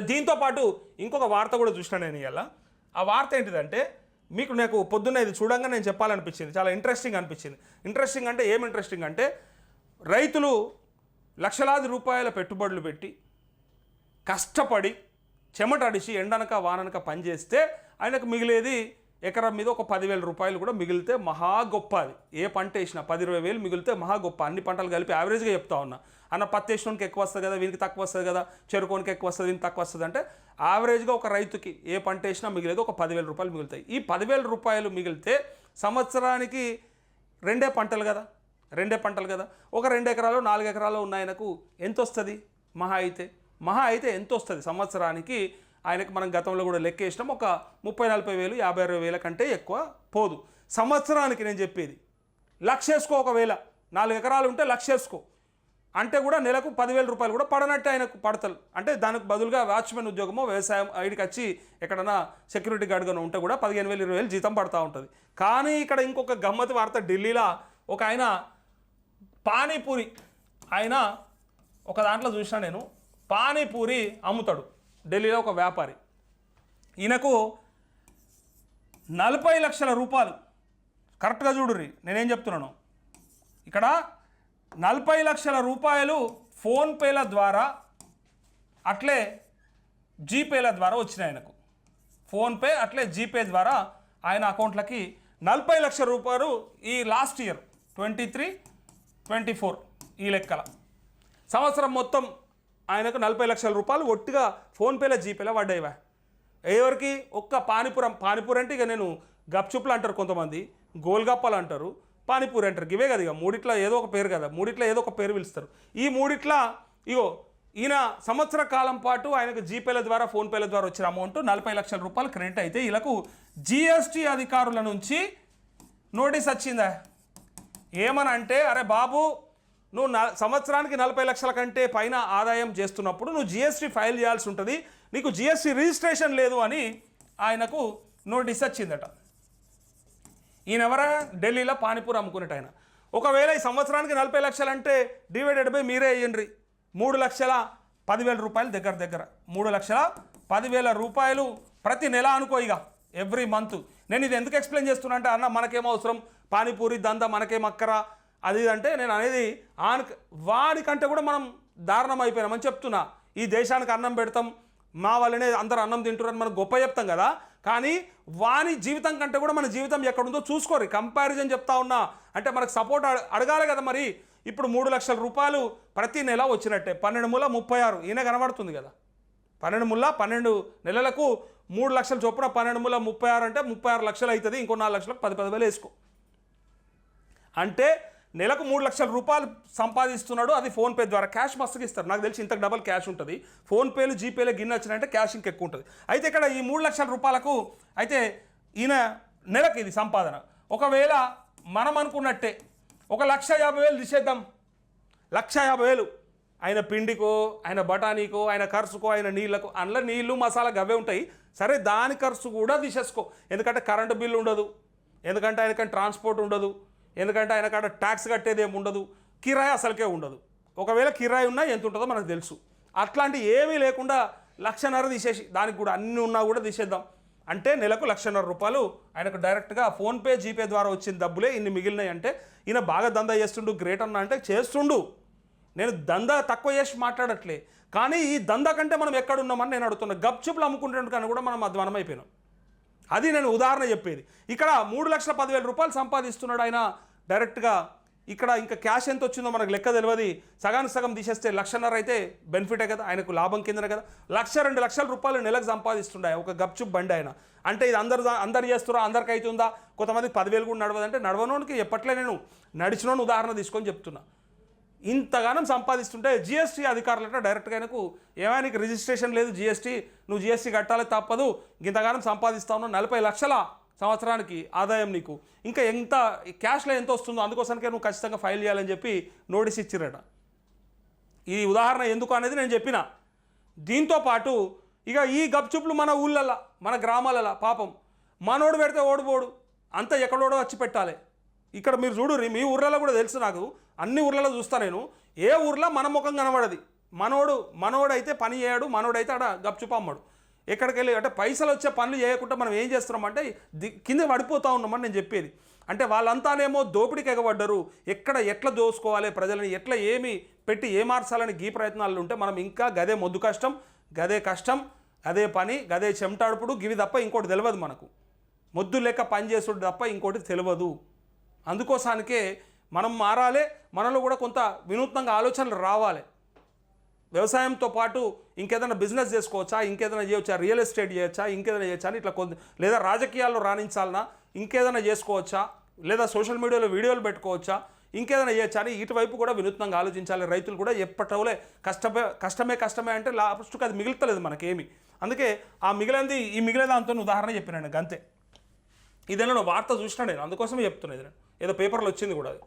దీంతో పాటు ఇంకొక వార్త కూడా చూసిన నేను ఇవాళ ఆ వార్త ఏంటిదంటే మీకు నాకు పొద్దున్న ఇది చూడంగా నేను చెప్పాలనిపించింది. చాలా ఇంట్రెస్టింగ్ అనిపించింది. ఇంట్రెస్టింగ్ అంటే ఏం ఇంట్రెస్టింగ్ అంటే రైతులు లక్షలాది రూపాయల పెట్టుబడులు పెట్టి కష్టపడి చెమటడిసి ఎండనక వాననక పనిచేస్తే ఆయనకు మిగిలేది ఎకరం మీద ఒక పదివేల రూపాయలు కూడా మిగిలితే మహా గొప్ప అది. ఏ పంట వేసినా పది ఇరవై వేలు మిగిలితే మహా గొప్ప. అన్ని పంటలు కలిపి యావరేజ్గా చెప్తా ఉన్నా. అన్న పత్తి వేసినోనికి ఎక్కువ వస్తుంది కదా వీనికి తక్కువ వస్తుంది కదా చెరుకోనికి ఎక్కువ వస్తుంది వీనికి తక్కువ వస్తుంది అంటే యావరేజ్గా ఒక రైతుకి ఏ పంట వేసినా మిగిలేదు ఒక పదివేల రూపాయలు మిగులుతాయి. ఈ పదివేల రూపాయలు మిగిలితే సంవత్సరానికి రెండే పంటలు కదా రెండే పంటలు కదా. ఒక రెండు ఎకరాలు నాలుగు ఎకరాలు ఉన్న ఆయనకు ఎంత వస్తుంది మహా అయితే మహా అయితే ఎంత వస్తుంది సంవత్సరానికి ఆయనకు మనం గతంలో కూడా లెక్కేసినాం ఒక ముప్పై నలభై వేలు యాభై అరవై వేల కంటే ఎక్కువ పోదు. సంవత్సరానికి నేను చెప్పేది లక్షేసుకో ఒకవేళ. నాలుగు ఎకరాలు ఉంటే లక్ష వేసుకో. అంటే కూడా నెలకు పదివేల రూపాయలు కూడా పడనట్టు ఆయనకు పడతలు. అంటే దానికి బదులుగా వాచ్మెన్ ఉద్యోగమో వ్యవసాయం ఐడికి వచ్చి ఎక్కడన్నా సెక్యూరిటీ గార్డ్గానో ఉంటే కూడా పదిహేను వేలు ఇరవై వేలు జీతం పడతా ఉంటుంది. కానీ ఇక్కడ ఇంకొక గమ్మతి వార్త ఢిల్లీలో ఒక ఆయన పానీపూరి ఆయన ఒక దాంట్లో చూసిన నేను పానీపూరి అమ్ముతాడు. ఢిల్లీలో ఒక వ్యాపారి. ఈయనకు నలభై లక్షల రూపాయలు. కరెక్ట్గా చూడుర్రి నేనేం చెప్తున్నాను. ఇక్కడ నలభై లక్షల రూపాయలు ఫోన్పేల ద్వారా అట్లే జీపేల ద్వారా వచ్చినాయి ఆయనకు. ఫోన్పే అట్లే జీపే ద్వారా ఆయన అకౌంట్లకి నలభై లక్షల రూపాయలు ఈ last year twenty three twenty four ఈ లెక్కల. సంవత్సరం మొత్తం ఆయనకు నలభై లక్షల రూపాయలు ఒట్టిగా ఫోన్పేలో జీపేలో పడ్డాయివా. ఎవరికి? ఒక్క పానీపురం పానీపూరి అంటే ఇక నేను గప్చుప్లు అంటారు కొంతమంది గోల్గప్పలు అంటారు పానీపూరి అంటారు. ఇవే కదా ఇక. మూడిట్ల ఏదో ఒక పేరు కదా. మూడిట్ల ఏదో ఒక పేరు పిలుస్తారు. ఈ మూడిట్ల ఇగో ఈయన సంవత్సర కాలం పాటు ఆయనకు జీపేల ద్వారా ఫోన్పేల ద్వారా వచ్చిన అమౌంట్ నలభై లక్షల రూపాయలు క్రెడిట్ అయితే వీళ్ళకు జిఎస్టీ అధికారుల నుంచి నోటీస్ వచ్చిందా? ఏమని అంటే అరే బాబు నువ్వు నా సంవత్సరానికి నలభై లక్షల కంటే పైన ఆదాయం చేస్తున్నప్పుడు నువ్వు జిఎస్టీ ఫైల్ చేయాల్సి ఉంటుంది నీకు జిఎస్టీ రిజిస్ట్రేషన్ లేదు అని ఆయనకు నోటీస్ వచ్చిందట. ఈయన ఎవరా ఢిల్లీలో పానీపూరి అమ్ముకునేట ఆయన ఒకవేళ ఈ సంవత్సరానికి నలభై లక్షలు అంటే డివైడెడ్ బై మీరే వేయండి మూడు లక్షల పదివేల రూపాయలు దగ్గర దగ్గర. మూడు లక్షల పదివేల రూపాయలు ప్రతి నెల అనుకో ఇక ఎవ్రీ మంత్ నేను ఇది ఎందుకు ఎక్స్ప్లెయిన్ చేస్తున్నా అంటే అన్న మనకేం అవసరం? పానీపూరి దంద మనకేం అక్కరా? అది ఇది అంటే నేను అనేది ఆన్ వాడికంటే కూడా మనం దారుణం అయిపోయినామని చెప్తున్నా. ఈ దేశానికి అన్నం పెడతాం మా వల్లనే అందరు అన్నం తింటున్నారని మనం గొప్ప చెప్తాం కదా. కానీ వాని జీవితం కంటే కూడా మన జీవితం ఎక్కడుందో చూసుకోరు. కంపారిజన్ చెప్తా ఉన్నా. అంటే మనకు సపోర్ట్ అడగాలి కదా మరి. ఇప్పుడు మూడు లక్షల రూపాయలు ప్రతి నెల వచ్చినట్టే. పన్నెండు మూల ముప్పై ఆరు. ఈయన కనబడుతుంది కదా. పన్నెండు ముళ్ళ పన్నెండు నెలలకు మూడు లక్షల చొప్పున పన్నెండు ముళ్ళ ముప్పై ఆరు అంటే ముప్పై ఆరు లక్షలు అవుతుంది. ఇంకో నాలుగు లక్షలకు పది పది వేలు వేసుకో. అంటే నెలకు మూడు లక్షల రూపాయలు సంపాదిస్తున్నాడు. అది ఫోన్పే ద్వారా క్యాష్ మస్తుగా ఇస్తారు. నాకు తెలిసి ఇంతకు డబల్ క్యాష్ ఉంటుంది. ఫోన్పేలు జీపేలు గిన్నె వచ్చినాయంటే క్యాష్ ఇంకా ఎక్కువ ఉంటుంది. అయితే ఇక్కడ ఈ మూడు లక్షల రూపాయలకు అయితే ఈయన నెలకు ఇది సంపాదన. ఒకవేళ మనం అనుకున్నట్టే ఒక లక్ష యాభై వేలు తీసేద్దాం. లక్ష యాభై వేలు. ఆయన పిండికో ఆయన బఠానీకో ఆయన ఖర్చుకో ఆయన నీళ్ళకు అందులో నీళ్ళు మసాలా గవే ఉంటాయి. సరే దాని ఖర్చు కూడా తీసేసుకో. ఎందుకంటే కరెంటు బిల్లు ఉండదు. ఎందుకంటే ఆయనకంటే ట్రాన్స్పోర్ట్ ఉండదు. ఎందుకంటే ఆయన కాడ ట్యాక్స్ కట్టేది ఏమి ఉండదు కిరాయి అసలుకే ఉండదు. ఒకవేళ కిరాయి ఉన్నా ఎంత ఉంటుందో మనకు తెలుసు. అట్లాంటి ఏమీ లేకుండా లక్షన్నర తీసేసి దానికి కూడా అన్ని ఉన్నా కూడా తీసేద్దాం. అంటే నెలకు లక్షన్నర రూపాయలు ఆయనకు డైరెక్ట్గా ఫోన్పే జీపే ద్వారా వచ్చిన డబ్బులే ఇన్ని మిగిలినాయి అంటే ఈయన బాగా దందా చేస్తుండు గ్రేట్ అన్న అంటే చేస్తుండు. నేను దందా తక్కువ చేసి మాట్లాడట్లే. కానీ ఈ దందా కంటే మనం ఎక్కడున్నామని నేను అడుగుతున్నా. గప్చుపులు అమ్ముకుంటున్నాడు కానీ కూడా మనం అధ్వానం అయిపోయినాం. అది నేను ఉదాహరణ చెప్పేది. ఇక్కడ మూడు లక్షల పదివేల రూపాయలు సంపాదిస్తున్నాడు ఆయన డైరెక్ట్గా ఇక్కడ ఇంకా క్యాష్ ఎంత వచ్చిందో మనకు లెక్క తెలియదు సగానికి సగం తీసేస్తే లక్షన్నర అయితే బెనిఫిటే కదా ఆయనకు లాభం కిందనే కదా. లక్ష రెండు లక్షల రూపాయలు నెలకు సంపాదిస్తుండే ఒక గప్చుప్ బండి ఆయన. అంటే ఇది అందరు అందరు చేస్తురా అందరికి అవుతుందా కొంతమంది పదివేలు కూడా నడవదంటే నడవనోనికి ఎప్పట్లే నేను నడిచినోని ఉదాహరణ తీసుకొని చెప్తున్నా. ఇంతగానం సంపాదిస్తుంటే జిఎస్టీ అధికారులంటే డైరెక్ట్గా ఆయనకు ఏమైనా రిజిస్ట్రేషన్ లేదు జిఎస్టీ నువ్వు జిఎస్టీ కట్టాలి తప్పదు ఇంతగానం సంపాదిస్తావు నలభై లక్షల సంవత్సరానికి ఆదాయం నీకు. ఇంకా ఎంత క్యాష్లో ఎంత వస్తుందో అందుకోసానికే నువ్వు ఖచ్చితంగా ఫైల్ చేయాలని చెప్పి నోటీస్ ఇచ్చిరట ఈ ఉదాహరణ ఎందుకు అనేది నేను చెప్పిన. దీంతో పాటు ఇక ఈ గప్చుప్లు మన ఊళ్ళల్లో మన గ్రామాలలో పాపం. మనోడు పెడితే ఓడిపోడు అంత ఎక్కడోడో వచ్చి పెట్టాలి. ఇక్కడ మీరు చూడు మీ ఊర్లలో కూడా తెలుసు నాకు. అన్ని ఊర్లలో చూస్తా నేను. ఏ ఊర్లో మన ముఖం కనబడది. మనోడు మనోడైతే పని చేయడు మనోడైతే ఆడ గప్చుపు అమ్మడు. ఎక్కడికి వెళ్ళి అంటే పైసలు వచ్చే పనులు చేయకుండా మనం ఏం చేస్తున్నామంటే కింద పడిపోతూ ఉన్నామని నేను చెప్పేది. అంటే వాళ్ళంతానేమో దోపిడీకి ఎగబడ్డరు. ఎక్కడ ఎట్లా దోసుకోవాలి ప్రజలని ఎట్లా ఏమి పెట్టి ఏ మార్చాలని గీ ప్రయత్నాలు ఉంటే మనం ఇంకా గదే మొద్దు కష్టం గదే కష్టం గదే పని గదే చెమటాడుపుడు గివి తప్ప ఇంకోటి తెలియదు మనకు. మొద్దు లెక్క పని చేసుడు తప్ప ఇంకోటి తెలియదు అందుకోసానికే మనం మారాలి మనలో కూడా కొంత వినూత్నంగా ఆలోచనలు రావాలి. వ్యవసాయంతో పాటు ఇంకేదైనా బిజినెస్ చేసుకోవచ్చా? ఇంకేదైనా చేయవచ్చా రియల్ ఎస్టేట్ చేయొచ్చా? ఇంకేదైనా చేయొచ్చా? అని ఇట్లా కొంత లేదా రాజకీయాల్లో రాణించాలన్నా ఇంకేదైనా చేసుకోవచ్చా? లేదా సోషల్ మీడియాలో వీడియోలు పెట్టుకోవచ్చా? ఇంకేదైనా చేయొచ్చా? అని ఇటువైపు కూడా వినూత్నంగా ఆలోచించాలి. రైతులు కూడా ఎప్పటవులే కష్టమే కష్టమే కష్టమే అంటే లాస్ట్కి అది మిగులుతలేదు మనకేమి. అందుకే ఆ మిగిలింది ఈ మిగిలిన దాంతో ఉదాహరణ చెప్పినాను అంతే ఇదేనా వార్త చూసినా నేను? అందుకోసమే చెప్తున్నాను ఇది నేను. ఏదో పేపర్లో వచ్చింది కూడా అది.